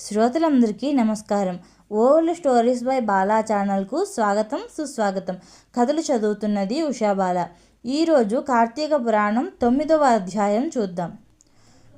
శ్రోతలందరికీ నమస్కారం. Old stories by Bala ఛానల్కు స్వాగతం సుస్వాగతం. కథలు చదువుతున్నది ఉషాబాల ఈరోజు కార్తీక పురాణం తొమ్మిదవ అధ్యాయం చూద్దాం.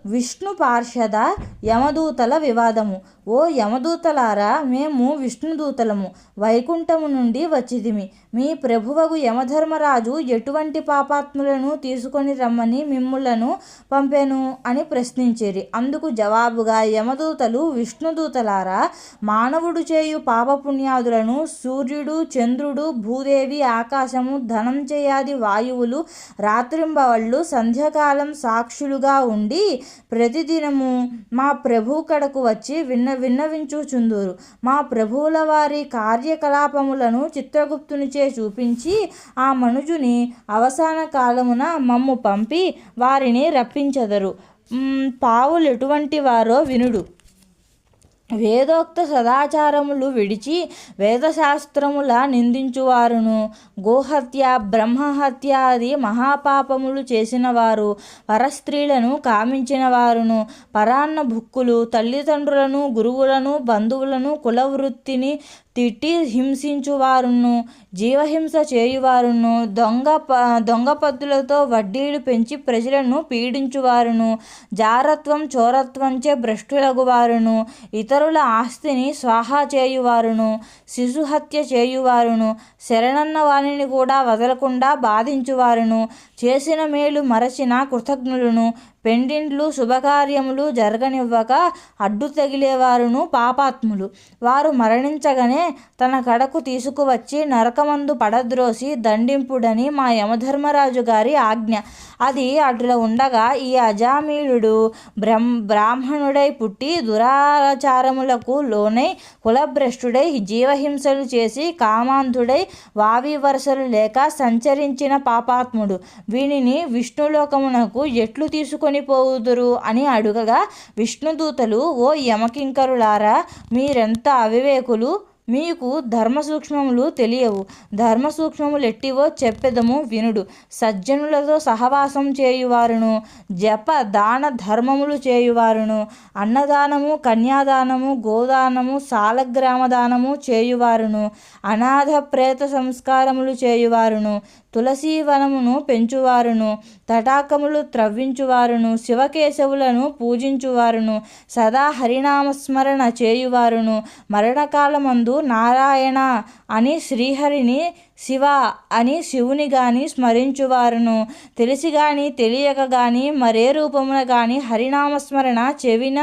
విష్ణు పార్షద యమదూతల వివాదము. ఓ యమదూతలారా మేము విష్ణుదూతలము వైకుంఠము నుండి వచ్చిదిమి మీ ప్రభువగు యమధర్మరాజు ఎటువంటి పాపాత్ములను తీసుకొని రమ్మని మిమ్ములను పంపెను అని ప్రశ్నించేరి. అందుకు జవాబుగా యమదూతలు విష్ణుదూతలారా మానవుడు చేయు పాపపుణ్యాదులను సూర్యుడు చంద్రుడు భూదేవి ఆకాశము ధనం చేయాది వాయువులు రాత్రింబవళ్ళు సంధ్యాకాలం సాక్షులుగా ఉండి ప్రతిదినము మా ప్రభు కడకు వచ్చి విన్న విన్నవించుచుందురు మా ప్రభువుల వారి కార్యకలాపములను చిత్రగుప్తునిచే చూపించి ఆ మనుజుని అవసాన కాలమున మమ్ము పంపి వారిని రప్పించెదరు. పావులు ఎటువంటి వారో వినుడు. వేదోక్త సదాచారములు విడిచి వేదశాస్త్రముల నిందించువారును. గోహత్య బ్రహ్మహత్యాది మహాపాపములు చేసిన వారు పరస్త్రీలను కామించిన వారును పరాన్న భుక్కులు తల్లిదండ్రులను గురువులను బంధువులను కులవృత్తిని తిట్టి హింసించువారును జీవహింస చేయువారును దొంగ ప దొంగ పద్దులతో వడ్డీలు పెంచి ప్రజలను పీడించువారును జారత్వం చోరత్వంచే భ్రష్టులగువారును ఇతరుల ఆస్తిని స్వాహా చేయువారును శిశుహత్య చేయువారును శరణన్న వారిని కూడా వదలకుండా బాధించువారును చేసిన మేలు మరచిన కృతజ్ఞులను పెండిండ్లు శుభకార్యములు జరగనివ్వక అడ్డు తగిలేవారును పాపాత్ములు. వారు మరణించగానే తన కడకు తీసుకువచ్చి నరకమందు పడద్రోసి దండింపుడని మా యమధర్మరాజు గారి ఆజ్ఞ. అది అట్లా ఉండగా ఈ అజామీయుడు బ్రహ్మ బ్రాహ్మణుడై పుట్టి దురాచారములకు లోనై కులభ్రష్టుడై జీవహింసలు చేసి కామాంధుడై వావి వరుసలు లేక సంచరించిన పాపాత్ముడు. వీనిని విష్ణులోకమునకు ఎట్లు తీసుకు పోవుదురు అని అడుగగా విష్ణుదూతలు ఓ యమకింకరులారా మీరెంత అవివేకులు? మీకు ధర్మ సూక్ష్మములు తెలియవు. ధర్మసూక్ష్మములు ఎట్టివో చెప్పెదము వినుడు. సజ్జనులతో సహవాసం చేయువారును. జప దాన ధర్మములు చేయువారును. అన్నదానము కన్యాదానము గోదానము సాలగ్రామ దానము చేయువారును. అనాథ ప్రేత సంస్కారములు చేయువారును. తులసీ వనమును పెంచువారును తటాకములు త్రవ్వించువారును శివకేశవులను పూజించువారును సదా హరినామస్మరణ చేయువారును. మరణకాలమందు నారాయణ అని శ్రీహరిని శివ అని శివుని గాని స్మరించువారును. తెలిసి గాని తెలియక గాని మరే రూపమున గాని హరినామస్మరణ చెవిన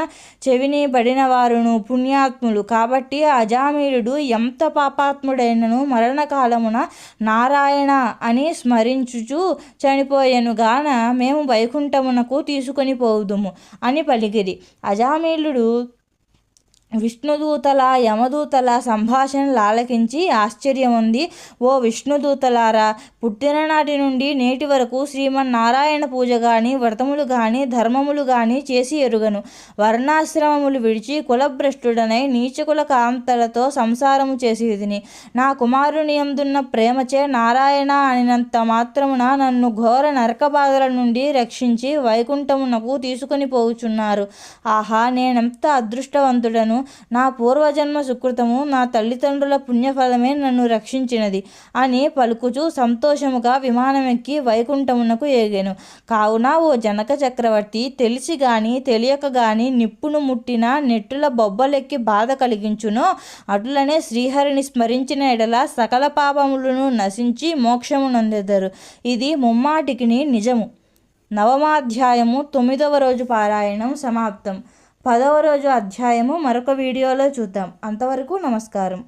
చెవిని పడిన వారును పుణ్యాత్ములు. కాబట్టి అజామీలుడు ఎంత పాపాత్ముడైనను మరణకాలమున నారాయణ అని స్మరించుచు చనిపోయాను గాన మేము వైకుంఠమునకు తీసుకొని పోవుదుము అని పలికిరి. అజామీలుడు విష్ణుదూతల యమదూతల సంభాషణలు ఆలకించి ఆశ్చర్యముంది. ఓ విష్ణుదూతలారా పుట్టిననాటి నుండి నేటి వరకు శ్రీమన్నారాయణ పూజ గాని వ్రతములు గాని ధర్మములు గాని చేసి ఎరుగను. వర్ణాశ్రమములు విడిచి కులభ్రష్టుడనై నీచకుల కాంతలతో సంసారము చేసేదిని. నా కుమారుని ఎందున్న ప్రేమచే నారాయణ అనినంత మాత్రమున నన్ను ఘోర నరక బాధల నుండి రక్షించి వైకుంఠమునకు తీసుకొని పోవుచున్నారు. ఆహా నేనెంత అదృష్టవంతుడను! నా పూర్వజన్మ సుకృతము నా తల్లిదండ్రుల పుణ్యఫలమే నన్ను రక్షించినది అని పలుకుచూ సంతోషముగా విమానమెక్కి వైకుంఠమునకు ఎగాను కావున ఓ జనక చక్రవర్తి తెలిసి గాని తెలియక గాని నిప్పును ముట్టిన నెట్టుల బొబ్బలెక్కి బాధ కలిగించునో. అటులనే శ్రీహరిని స్మరించిన ఎడల సకల పాపములను నశించి మోక్షమునందెదరు ఇది ముమ్మాటికిని నిజము. నవమాధ్యాయము తొమ్మిదవ రోజు పారాయణం సమాప్తం. పదవ రోజు అధ్యాయము మరొక వీడియోలో చూద్దాం. అంతవరకు నమస్కారం.